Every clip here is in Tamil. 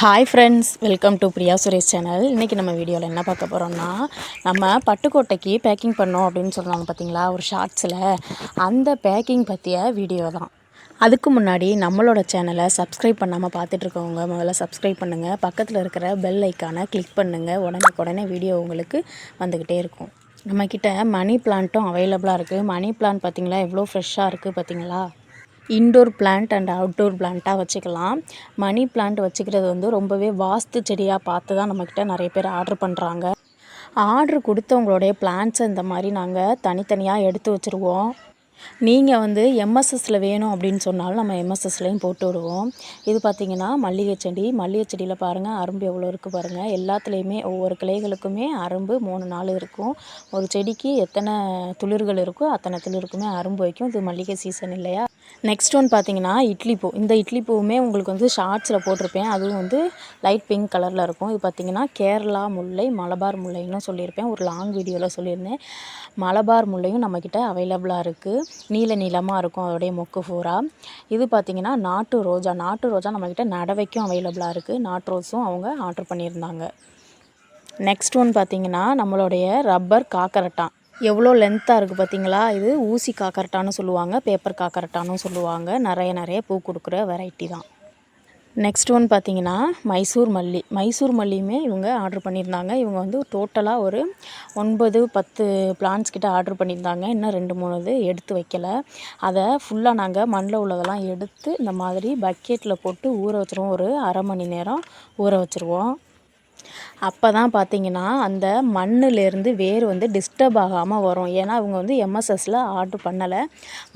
Hi friends welcome to Priya Suresh channel இன்றைக்கி நம்ம வீடியோவில் என்ன பார்க்க போகிறோம்னா நம்ம பட்டுக்கோட்டைக்கு பேக்கிங் பண்ணோம் அப்படின்னு சொல்கிறாங்க பார்த்தீங்களா ஒரு ஷார்ட்ஸில் அந்த பேக்கிங் பற்றிய வீடியோ தான். அதுக்கு முன்னாடி நம்மளோட சேனலை சப்ஸ்கிரைப் பண்ணாமல் பார்த்துட்ருக்கவங்க முதல்ல சப்ஸ்கிரைப் பண்ணுங்கள் பக்கத்தில் இருக்கிற பெல் ஐக்கானை கிளிக் பண்ணுங்கள் உடனே உடனே வீடியோ உங்களுக்கு வந்துக்கிட்டே இருக்கும். நம்மக்கிட்ட மணி பிளான்ட்டும் அவைலபிளாக இருக்குது மணி பிளான்ட் பார்த்திங்களா எவ்வளோ ஃப்ரெஷ்ஷாக இருக்குது பார்த்தீங்களா இன்டோர் பிளான்ட் அண்ட் அவுட்டோர் பிளான்ட்டாக வச்சுக்கலாம். மணி பிளான்ட் வச்சுக்கிறது வந்து ரொம்பவே வாஸ்து செடியாக பார்த்து தான் நம்மக்கிட்ட நிறைய பேர் ஆர்டர் பண்ணுறாங்க ஆர்டர் கொடுத்தவங்களுடைய பிளான்ட்ஸை இந்த மாதிரி நாங்கள் தனித்தனியாக எடுத்து வச்சுருவோம். நீங்கள் வந்து எம்எஸ்எஸ்சில் வேணும் அப்படின்னு சொன்னாலும் நம்ம எம்எஸ்எஸ்லேயும் போட்டு விடுவோம். இது பார்த்திங்கன்னா மல்லிகை செடி. மல்லிகை செடியில் பாருங்கள் அரும்பு எவ்வளோ இருக்குது பாருங்கள் எல்லாத்துலேயுமே ஒவ்வொரு கிளைகளுக்குமே அரும்பு மூணு நாள் இருக்கும். ஒரு செடிக்கு எத்தனை துளிர்கள் இருக்கோ அத்தனை துளிருக்குமே அரும்பு வைக்கும். இது மல்லிகை சீசன் இல்லையா? நெக்ஸ்ட் ஒன் பார்த்தீங்கன்னா இட்லி பூ. இந்த இட்லி பூவுமே உங்களுக்கு வந்து ஷார்ட்ஸில் போட்டிருப்பேன். அதுவும் வந்து லைட் பிங்க் கலரில் இருக்கும். இது பார்த்திங்கன்னா கேரளா முல்லை மலபார் முல்லைன்னு சொல்லியிருப்பேன். ஒரு லாங் வீடியோவில் சொல்லியிருந்தேன். மலபார் முல்லையும் நம்மக்கிட்ட அவைலபிளாக இருக்குது நீல நீளமாக இருக்கும் அதோடைய மொக்கு பூரா. இது பார்த்திங்கன்னா நாட்டு ரோஜா. நாட்டு ரோஜா நம்மக்கிட்ட நடவைக்கும் அவைலபிளாக இருக்குது நாட்டு ரோஸும் அவங்க ஆர்டர் பண்ணியிருந்தாங்க. நெக்ஸ்ட் ஒன் பார்த்திங்கன்னா நம்மளுடைய ரப்பர் காக்கரட்டான் எவ்வளோ லென்த்தாக இருக்குது பார்த்தீங்களா இது ஊசி காக்கரட்டான்னு சொல்லுவாங்க பேப்பர் காக்கரட்டான்னு சொல்லுவாங்க. நிறைய நிறைய பூ கொடுக்குற வெரைட்டி தான். நெக்ஸ்ட் ஒன் பார்த்தீங்கன்னா மைசூர் மல்லி மைசூர் மல்லியுமே இவங்க ஆர்டர் பண்ணியிருந்தாங்க. இவங்க வந்து டோட்டலாக ஒரு ஒன்பது பத்து பிளான்ஸ் கிட்ட ஆர்டர் பண்ணியிருந்தாங்க. இன்னும் ரெண்டு மூணு இது எடுத்து வைக்கலை. அதை ஃபுல்லாக நாங்கள் மண்ணில் உள்ளதெல்லாம் எடுத்து இந்த மாதிரி பக்கெட்டில் போட்டு ஊற வச்சுருவோம். ஒரு அரை மணி நேரம் ஊற வச்சுருவோம். அப்போ தான் பார்த்தீங்கன்னா அந்த மண்ணுலேருந்து வேர் வந்து டிஸ்டர்ப் ஆகாமல் வரும். ஏன்னா அவங்க வந்து எம்எஸ்எஸில் ஆர்டர் பண்ணலை.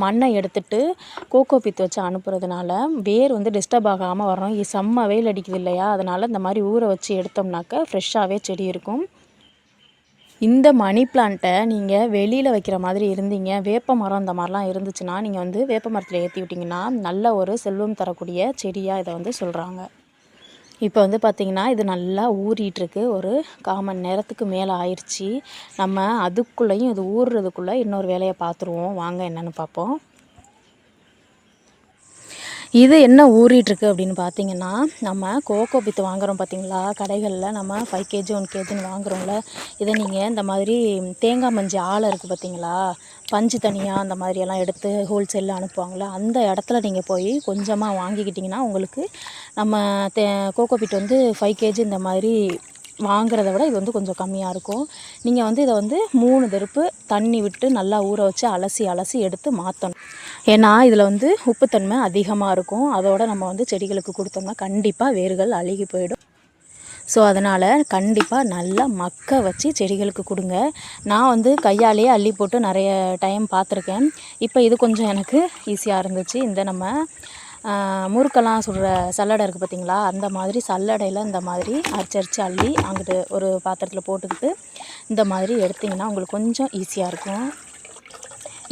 மண்ணை எடுத்துட்டு கோகோ பித் வச்சு அனுப்புறதுனால வேர் வந்து டிஸ்டர்ப் ஆகாமல் வரும். செம்ம வெயில் அடிக்குது இல்லையா? அதனால் இந்த மாதிரி ஊற வச்சு எடுத்தோம்னாக்க ஃப்ரெஷ்ஷாகவே செடி இருக்கும். இந்த மணி பிளான்ட்டை நீங்கள் வெளியில் வைக்கிற மாதிரி இருந்தீங்க. வேப்ப மரம் இந்த மாதிரிலாம் இருந்துச்சுன்னா நீங்கள் வந்து வேப்ப மரத்தில் ஏற்றி விட்டிங்கன்னா நல்ல ஒரு செல்வம் தரக்கூடிய செடியாக இதை வந்து சொல்கிறாங்க இப்போ வந்து பார்த்திங்கன்னா இது நல்லா ஊறிட்டுருக்கு. ஒரு கால் மணி நேரத்துக்கு மேலே ஆயிடுச்சு நம்ம அதுக்குள்ளேயும் இது ஊறுறதுக்குள்ளே இன்னொரு வேலையை பார்த்துருவோம் வாங்க என்னென்னு பார்ப்போம் இது என்ன ஊறிட்டுருக்கு அப்படின்னு பார்த்தீங்கன்னா நம்ம கோகோ பித்து வாங்குறோம் பார்த்தீங்களா கடைகளில் நம்ம ஃபைவ் கேஜி ஒன் கேஜின்னு வாங்குறோம்ல. இதை நீங்கள் இந்த மாதிரி தேங்காய் மஞ்சி ஆலை இருக்குது பார்த்தீங்களா பஞ்சு தனியாக அந்த மாதிரியெல்லாம் எடுத்து ஹோல்சேலில் அனுப்புவாங்களே அந்த இடத்துல நீங்கள் போய் கொஞ்சமாக வாங்கிக்கிட்டிங்கன்னா உங்களுக்கு நம்ம தே கோகோ பிட் வந்து ஃபைவ் கேஜி இந்த மாதிரி வாங்குறத விட இது வந்து கொஞ்சம் கம்மியாக இருக்கும். நீங்கள் வந்து இதை வந்து மூணு தெருப்பு தண்ணி விட்டு நல்லா ஊற வச்சு அலசி அலசி எடுத்து மாற்றணும் ஏன்னா இதில் வந்து உப்புத்தன்மை அதிகமாக இருக்கும். அதோட நம்ம வந்து செடிகளுக்கு கொடுத்தோம்னா கண்டிப்பாக வேர்கள் அழுகி போயிடும். ஸோ அதனால் கண்டிப்பாக நல்லா மக்க வச்சு செடிகளுக்கு கொடுங்க. நான் வந்து கையாலேயே அள்ளி போட்டு நிறைய டைம் பார்த்துருக்கேன். இப்போ இது கொஞ்சம் எனக்கு ஈஸியாக இருந்துச்சு. இந்த நம்ம முறுக்கெல்லாம் சுடுற சல்லடை இருக்குது பார்த்தீங்களா? அந்த மாதிரி சல்லடையில் இந்த மாதிரி அரிச்சு அரிச்சு அள்ளி அங்கிட்டு ஒரு பாத்திரத்தில் போட்டுக்கிட்டு இந்த மாதிரி எடுத்திங்கன்னா உங்களுக்கு கொஞ்சம் ஈஸியாக இருக்கும்.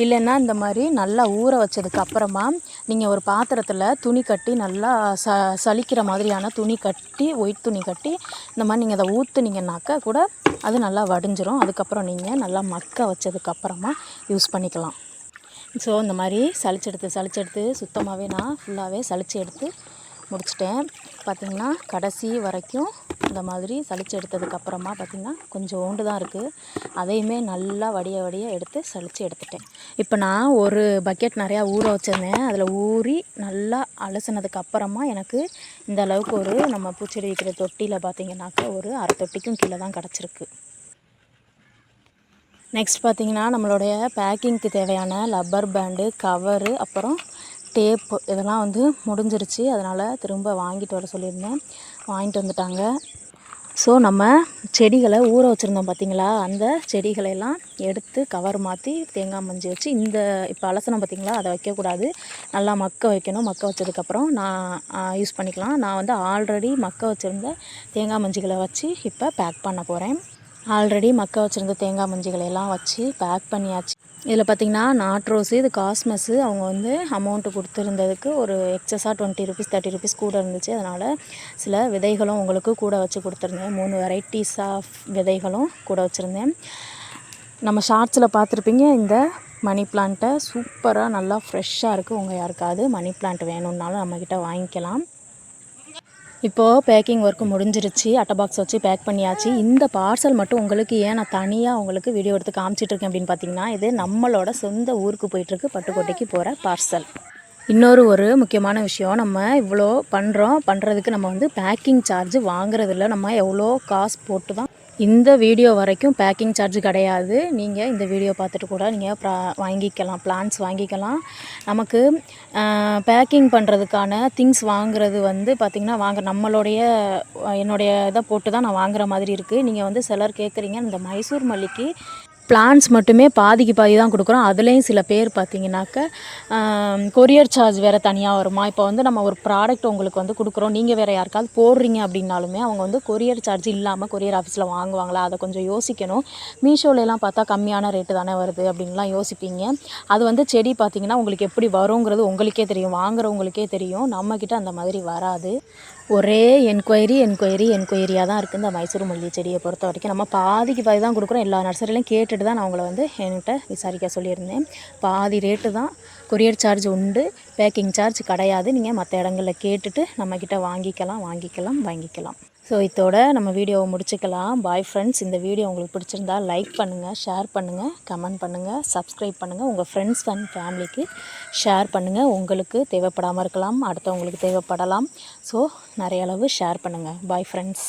இல்லைன்னா இந்த மாதிரி நல்லா ஊற வச்சதுக்கு அப்புறமா நீங்கள் ஒரு பாத்திரத்தில் துணி கட்டி நல்லா ச சலிக்கிற மாதிரியான துணி கட்டி ஒயிட் துணி கட்டி இந்த மாதிரி நீங்கள் அதை ஊற்றுனீங்கன்னாக்கா கூட அது நல்லா வடிஞ்சிரும். அதுக்கப்புறம் நீங்கள் நல்லா மக்க வச்சதுக்கப்புறமா யூஸ் பண்ணிக்கலாம். ஸோ இந்த மாதிரி சளிச்செடுத்து சளிச்செடுத்து சுத்தமாகவே நான் ஃபுல்லாகவே சளிச்சு எடுத்து முடிச்சிட்டேன். பார்த்திங்கன்னா கடைசி வரைக்கும் இந்த மாதிரி சளிச்சு எடுத்ததுக்கப்புறமா பார்த்திங்கன்னா கொஞ்சோண்டு தான் இருக்குது அதையுமே நல்லா வடிய வடிய எடுத்து சளிச்சு எடுத்துட்டேன். இப்போ நான் ஒரு பக்கெட் நிறையா ஊற வச்சுருந்தேன். அதில் ஊறி நல்லா அலசினதுக்கப்புறமா எனக்கு இந்த அளவுக்கு ஒரு நம்ம பூச்செடி வைக்கிற தொட்டியில் பார்த்திங்கனாக்கா ஒரு அரை தொட்டிக்கும் கீழே தான் கிடச்சிருக்கு. நெக்ஸ்ட் பார்த்திங்கன்னா நம்மளுடைய பேக்கிங்க்கு தேவையான லப்பர் பேண்டு கவரு அப்புறம் டேப்பு இதெல்லாம் வந்து முடிஞ்சிருச்சு. அதனால் திரும்ப வாங்கிட்டு வர சொல்லியிருந்தேன். வாங்கிட்டு வந்துட்டாங்க. ஸோ நம்ம செடிகளை ஊற வச்சுருந்தோம் பார்த்தீங்களா? அந்த செடிகளையெல்லாம் எடுத்து கவர் மாற்றி தேங்காய் மஞ்சி வச்சு இந்த இப்போ அலசனம் பார்த்தீங்களா? அதை வைக்கக்கூடாது நல்லா மக்க வைக்கணும். மக்க வச்சதுக்கப்புறம் நான் யூஸ் பண்ணிக்கலாம். நான் வந்து ஆல்ரெடி மக்க வச்சுருந்த தேங்காய் மஞ்சிகளை வச்சு இப்போ பேக் பண்ண போகிறேன் ஆல்ரெடி மக்க வச்சுருந்த தேங்காய் மஞ்சிகளை எல்லாம் வச்சு பேக் பண்ணியாச்சு. இதில் பார்த்தீங்கன்னா நாட் ரோஸு இது காஸ்மஸ்ஸு அவங்க வந்து அமௌண்ட்டு கொடுத்துருந்ததுக்கு ஒரு எக்ஸஸாக டுவெண்ட்டி ருபீஸ் தேர்ட்டி ருபீஸ் கூட இருந்துச்சு. அதனால் சில விதைகளும் உங்களுக்கு கூட வச்சு கொடுத்துருந்தேன். மூணு வெரைட்டிஸ் ஆஃப் விதைகளும் கூட வச்சுருந்தேன். நம்ம ஷார்ட்ஸில் பார்த்துருப்பீங்க இந்த மணி பிளான்ட்டை சூப்பராக நல்லா ஃப்ரெஷ்ஷாக இருக்குது உங்கள் யாருக்காவது மணி பிளான்ட் வேணும்னாலும் நம்மக்கிட்ட வாங்கிக்கலாம். இப்போது பேக்கிங் ஒர்க்கு முடிஞ்சிருச்சு. அட்டை பாக்ஸ் வச்சு பேக் பண்ணியாச்சு. இந்த பார்சல் மட்டும் உங்களுக்கு ஏன் நான் தனியாக உங்களுக்கு வீடியோ எடுத்து காமிச்சிட்டு இருக்கேன் அப்படின்னு பார்த்தீங்கன்னா இது நம்மளோட சொந்த ஊருக்கு போயிட்டுருக்கு பட்டுக்கோட்டைக்கு போகிற பார்சல் இன்னொரு ஒரு முக்கியமான விஷயம் நம்ம இவ்வளோ பண்ணுறோம் பண்ணுறதுக்கு நம்ம வந்து பேக்கிங் சார்ஜ் வாங்குறதில்ல. நம்ம எவ்வளோ காசு போட்டு தான் இந்த வீடியோ வரைக்கும் பேக்கிங் சார்ஜ் கிடையாது. நீங்கள் இந்த வீடியோ பார்த்துட்டு கூட நீங்கள் ப்ரா வாங்கிக்கலாம் பிளான்ஸ் வாங்கிக்கலாம். நமக்கு பேக்கிங் பண்ணுறதுக்கான திங்ஸ் வாங்குறது வந்து பார்த்திங்கன்னா வாங்க நம்மளுடைய என்னுடைய இதை போட்டு தான் நான் வாங்குகிற மாதிரி இருக்குது நீங்கள் வந்து சிலர் கேட்குறீங்க இந்த மைசூர் மல்லிக்கு பிளான்ஸ் மட்டுமே பாதிக்கு பாதி தான் கொடுக்குறோம். அதுலேயும் சில பேர் பார்த்தீங்கன்னாக்க கொரியர் சார்ஜ் வேறு தனியாக வருமா? இப்போ வந்து நம்ம ஒரு ப்ராடக்ட் உங்களுக்கு வந்து கொடுக்குறோம். நீங்கள் வேறு யாருக்காவது போடுறீங்க அப்படின்னாலுமே அவங்க வந்து கொரியர் சார்ஜ் இல்லாமல் கொரியர் ஆஃபீஸில் வாங்குவாங்களா? அதை கொஞ்சம் யோசிக்கணும். மீஷோலலாம் பார்த்தா கம்மியான ரேட்டு தானே வருது அப்படின்லாம் யோசிப்பீங்க. அது வந்து செடி பார்த்தீங்கன்னா உங்களுக்கு எப்படி வருங்கிறது உங்களுக்கே தெரியும். வாங்குறவங்களுக்கே தெரியும். நம்மக்கிட்ட அந்த மாதிரி வராது. ஒரே என்கொயரி என்கொயரி என்கொயரியாக தான் இருக்குது இந்த மைசூர் மல்லிகை செடியை பொறுத்த வரைக்கும். நம்ம பாதிக்கு பாதி தான் கொடுக்குறோம். எல்லா நர்சரிலையும் கேட்டுட்டு தான் நான் உங்களை வந்து என்கிட்ட விசாரிக்க சொல்லியிருந்தேன். பாதி ரேட்டு தான். கொரியர் சார்ஜ் உண்டு. பேக்கிங் சார்ஜ் கிடையாது. நீங்கள் மற்ற இடங்களில் கேட்டுட்டு நம்மக்கிட்ட வாங்கிக்கலாம் வாங்கிக்கலாம் வாங்கிக்கலாம். ஸோ இதோட நம்ம வீடியோவை முடிச்சுக்கலாம். பாய் ஃப்ரெண்ட்ஸ் இந்த வீடியோ உங்களுக்கு பிடிச்சிருந்தா லைக் பண்ணுங்கள் ஷேர் பண்ணுங்கள் கமெண்ட் பண்ணுங்கள் சப்ஸ்கிரைப் பண்ணுங்கள் உங்கள் ஃப்ரெண்ட்ஸ் அண்ட் ஃபேமிலிக்கு ஷேர் பண்ணுங்கள் உங்களுக்கு தேவைப்படாமல் இருக்கலாம் அடுத்தவங்களுக்கு தேவைப்படலாம். ஸோ நிறைய அளவு ஷேர் பண்ணுங்கள் பாய் ஃப்ரெண்ட்ஸ்